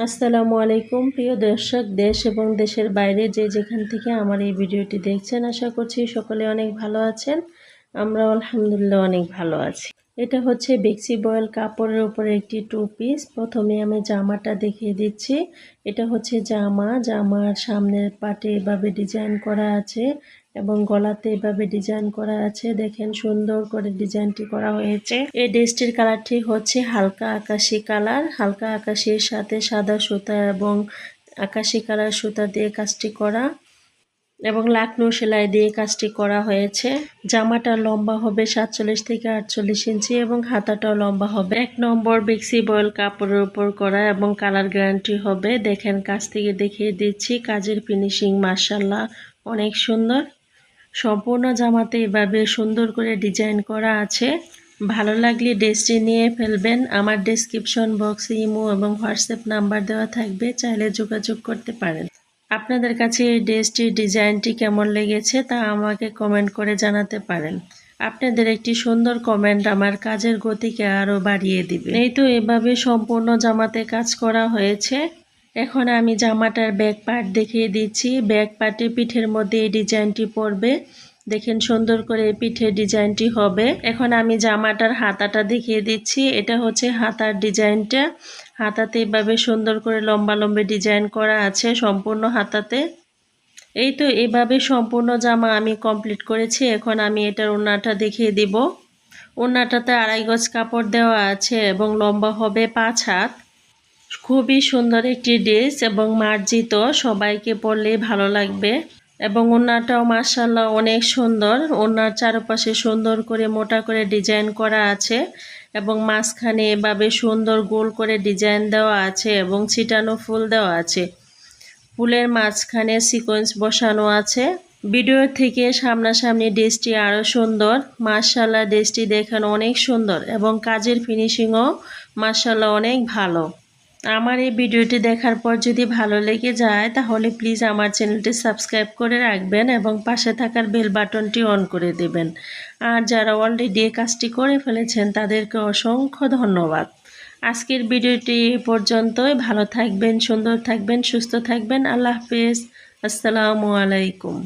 আসসালামু আলাইকুম, প্রিয় দর্শক, দেশ এবং দেশের বাইরে যে যেখান থেকে আমার এই ভিডিওটি দেখছেন, আশা করছি সকলে অনেক ভালো আছেন। আমরা আলহামদুলিল্লাহ অনেক ভালো আছি। এটা হচ্ছে বেক্সি বয়েল কাপড়ের উপরে একটি টু পিস প্রথমে আমি জামাটা দেখিয়ে দিচ্ছি। এটা হচ্ছে জামা। জামার সামনের পাটে এভাবে ডিজাইন করা আছে। এবং গলাতে এভাবে ডিজাইন করা আছে। দেখেন সুন্দর করে ডিজাইনটি করা হয়েছে। এই ড্রেসটির কালারটি হচ্ছে হালকা আকাশি কালার হালকা আকাশির সাথে সাদা সুতা এবং আকাশি কালার সুতা দিয়ে কাজটি করা এবং লাকনো সেলাই দিয়ে কাজটি করা হয়েছে। জামাটা লম্বা হবে সাতচল্লিশ থেকে আটচল্লিশ ইঞ্চি এবং হাতাটাও লম্বা হবে। এক নম্বর বেক্সি বয়েল কাপড়ের উপর করা এবং কালার গ্যারান্টি হবে। দেখেন কাজ থেকে দেখিয়ে দিচ্ছি। কাজের ফিনিশিং মার্শাল্লাহ অনেক সুন্দর। সম্পূর্ণ জামাতে এভাবে সুন্দর করে ডিজাইন করা আছে। ভালো লাগলে ড্রেসটি নিয়ে ফেলবেন। আমার ডেসক্রিপশন বক্সে ইমো এবং হোয়াটসঅ্যাপ নাম্বার দেওয়া থাকবে, চাইলে যোগাযোগ করতে পারেন। আপনাদের কাছে এই ড্রেসটির ডিজাইনটি কেমন লেগেছে তা আমাকে কমেন্ট করে জানাতে পারেন। আপনাদের একটি সুন্দর কমেন্ট আমার কাজের গতিকে আরও বাড়িয়ে দিবে। এই তো এভাবে সম্পূর্ণ জামাতে কাজ করা হয়েছে। এখন আমি জামাটার ব্যাক পার্ট দেখিয়ে দিচ্ছি। ব্যাক পার্টে পিঠের মধ্যে এই ডিজাইনটি পড়বে। দেখেন সুন্দর করে পিঠের ডিজাইনটি হবে। এখন আমি জামাটার হাতাটা দেখিয়ে দিচ্ছি। এটা হচ্ছে হাতার ডিজাইনটা হাতাতে এভাবে সুন্দর করে লম্বা লম্বা ডিজাইন করা আছে সম্পূর্ণ হাতাতে। এই তো এভাবে সম্পূর্ণ জামা আমি কমপ্লিট করেছি। এখন আমি এটার ওনাটা দেখিয়ে দিব। ওনাটাতে আড়াই গজ কাপড় দেওয়া আছে এবং লম্বা হবে পাঁচ হাত। খুবই সুন্দর একটি ড্রেস এবং মার্জিত, সবাইকে পরলেই ভালো লাগবে। এবং ওনাটাও মার্শাল্লাহ অনেক সুন্দর। ওনার চারপাশে সুন্দর করে মোটা করে ডিজাইন করা আছে এবং মাঝখানে এভাবে সুন্দর গোল করে ডিজাইন দেওয়া আছে এবং ছিটানো ফুল দেওয়া আছে। ফুলের মাঝখানে সিকোয়েন্স বসানো আছে। ভিডিও থেকে সামনাসামনি ড্রেসটি আরও সুন্দর। মার্শাল্লাহ ড্রেসটি দেখানো অনেক সুন্দর এবং কাজের ফিনিশিংও মার্শাল্লাহ অনেক ভালো। আমার এই ভিডিওটি দেখার পর যদি ভালো লেগে যায়, তাহলে প্লিজ আমার চ্যানেলটি সাবস্ক্রাইব করে রাখবেন এবং পাশে থাকার বেল বাটনটি অন করে দেবেন। আর যারা অলরেডি এই কাজটি করে ফেলেছেন, তাদেরকে অসংখ্য ধন্যবাদ। আজকের ভিডিওটি এ পর্যন্তই। ভালো থাকবেন, সুন্দর থাকবেন, সুস্থ থাকবেন। আল্লাহ হাফিজ। আসসালামু আলাইকুম।